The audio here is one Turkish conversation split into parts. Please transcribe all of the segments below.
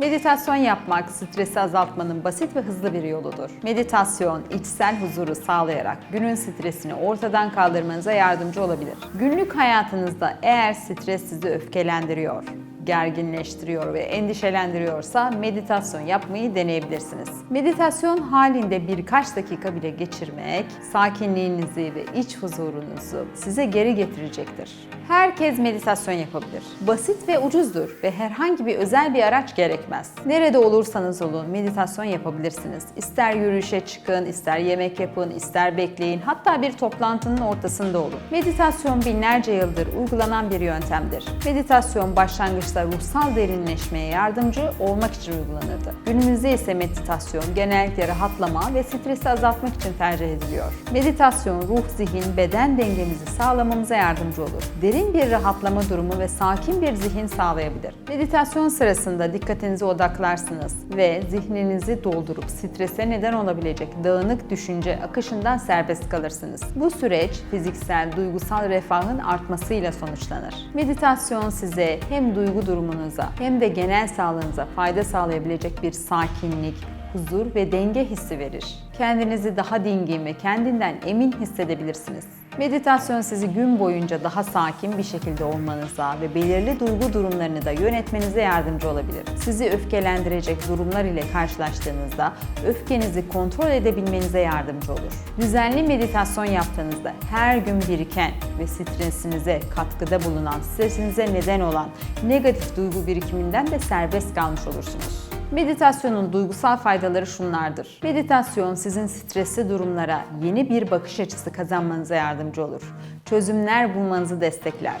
Meditasyon yapmak stresi azaltmanın basit ve hızlı bir yoludur. Meditasyon içsel huzuru sağlayarak günün stresini ortadan kaldırmanıza yardımcı olabilir. Günlük hayatınızda eğer stres sizi öfkelendiriyor, gerginleştiriyor ve endişelendiriyorsa meditasyon yapmayı deneyebilirsiniz. Meditasyon halinde birkaç dakika bile geçirmek sakinliğinizi ve iç huzurunuzu size geri getirecektir. Herkes meditasyon yapabilir. Basit ve ucuzdur ve herhangi bir özel bir araç gerekmez. Nerede olursanız olun meditasyon yapabilirsiniz. İster yürüyüşe çıkın, ister yemek yapın, ister bekleyin, hatta bir toplantının ortasında olun. Meditasyon binlerce yıldır uygulanan bir yöntemdir. Meditasyon başlangıçta ruhsal derinleşmeye yardımcı olmak için uygulanırdı. Günümüzde ise meditasyon genellikle rahatlama ve stresi azaltmak için tercih ediliyor. Meditasyon ruh, zihin, beden dengemizi sağlamamıza yardımcı olur. Derin bir rahatlama durumu ve sakin bir zihin sağlayabilir. Meditasyon sırasında dikkatinizi odaklarsınız ve zihninizi doldurup strese neden olabilecek dağınık düşünce akışından serbest kalırsınız. Bu süreç fiziksel, duygusal refahın artmasıyla sonuçlanır. Meditasyon size hem duygu durumunuza hem de genel sağlığınıza fayda sağlayabilecek bir sakinlik, huzur ve denge hissi verir. Kendinizi daha dingin ve kendinden emin hissedebilirsiniz. Meditasyon sizi gün boyunca daha sakin bir şekilde olmanıza ve belirli duygu durumlarını da yönetmenize yardımcı olabilir. Sizi öfkelendirecek durumlar ile karşılaştığınızda öfkenizi kontrol edebilmenize yardımcı olur. Düzenli meditasyon yaptığınızda her gün biriken ve stresinize katkıda bulunan, stresinize neden olan negatif duygu birikiminden de serbest kalmış olursunuz. Meditasyonun duygusal faydaları şunlardır. Meditasyon sizin stresli durumlara yeni bir bakış açısı kazanmanıza yardımcı olur. Çözümler bulmanızı destekler.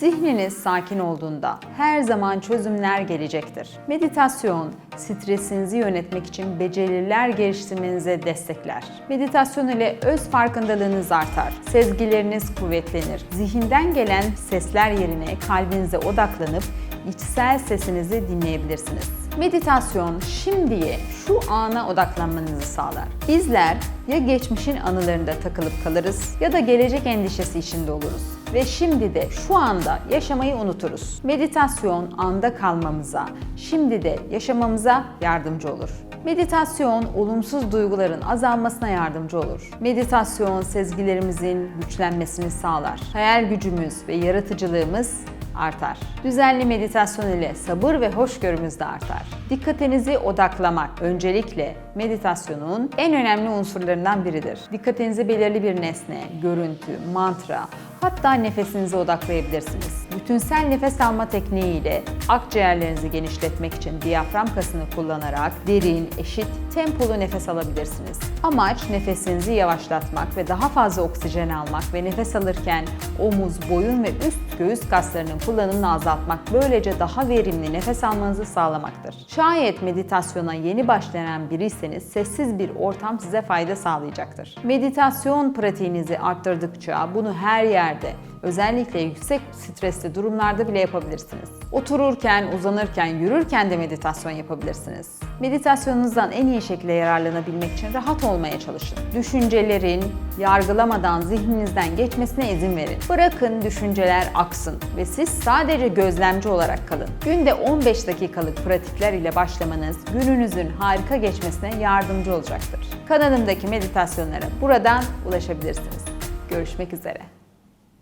Zihniniz sakin olduğunda her zaman çözümler gelecektir. Meditasyon stresinizi yönetmek için beceriler geliştirmenize destekler. Meditasyon ile öz farkındalığınız artar. Sezgileriniz kuvvetlenir. Zihinden gelen sesler yerine kalbinize odaklanıp içsel sesinizi dinleyebilirsiniz. Meditasyon şimdiye, şu ana odaklanmanızı sağlar. Bizler ya geçmişin anılarında takılıp kalırız ya da gelecek endişesi içinde oluruz ve şimdi de şu anda yaşamayı unuturuz. Meditasyon anda kalmamıza, şimdi de yaşamamıza yardımcı olur. Meditasyon olumsuz duyguların azalmasına yardımcı olur. Meditasyon sezgilerimizin güçlenmesini sağlar. Hayal gücümüz ve yaratıcılığımız artar. Düzenli meditasyon ile sabır ve hoşgörümüz de artar. Dikkatinizi odaklamak öncelikle meditasyonun en önemli unsurlarından biridir. Dikkatinizi belirli bir nesne, görüntü, mantra, hatta nefesinize odaklayabilirsiniz. Bütünsel nefes alma tekniği ile akciğerlerinizi genişletmek için diyafram kasını kullanarak derin, eşit, tempolu nefes alabilirsiniz. Amaç nefesinizi yavaşlatmak ve daha fazla oksijen almak ve nefes alırken omuz, boyun ve üst göğüs kaslarının kullanımını azaltmak böylece daha verimli nefes almanızı sağlamaktır. Şayet meditasyona yeni başlayan biriyseniz sessiz bir ortam size fayda sağlayacaktır. Meditasyon pratiğinizi arttırdıkça bunu her yerde Özellikle yüksek stresli durumlarda bile yapabilirsiniz. Otururken, uzanırken, yürürken de meditasyon yapabilirsiniz. Meditasyonunuzdan en iyi şekilde yararlanabilmek için rahat olmaya çalışın. Düşüncelerin yargılamadan zihninizden geçmesine izin verin. Bırakın düşünceler aksın ve siz sadece gözlemci olarak kalın. Günde 15 dakikalık pratikler ile başlamanız gününüzün harika geçmesine yardımcı olacaktır. Kanalımdaki meditasyonlara buradan ulaşabilirsiniz. Görüşmek üzere.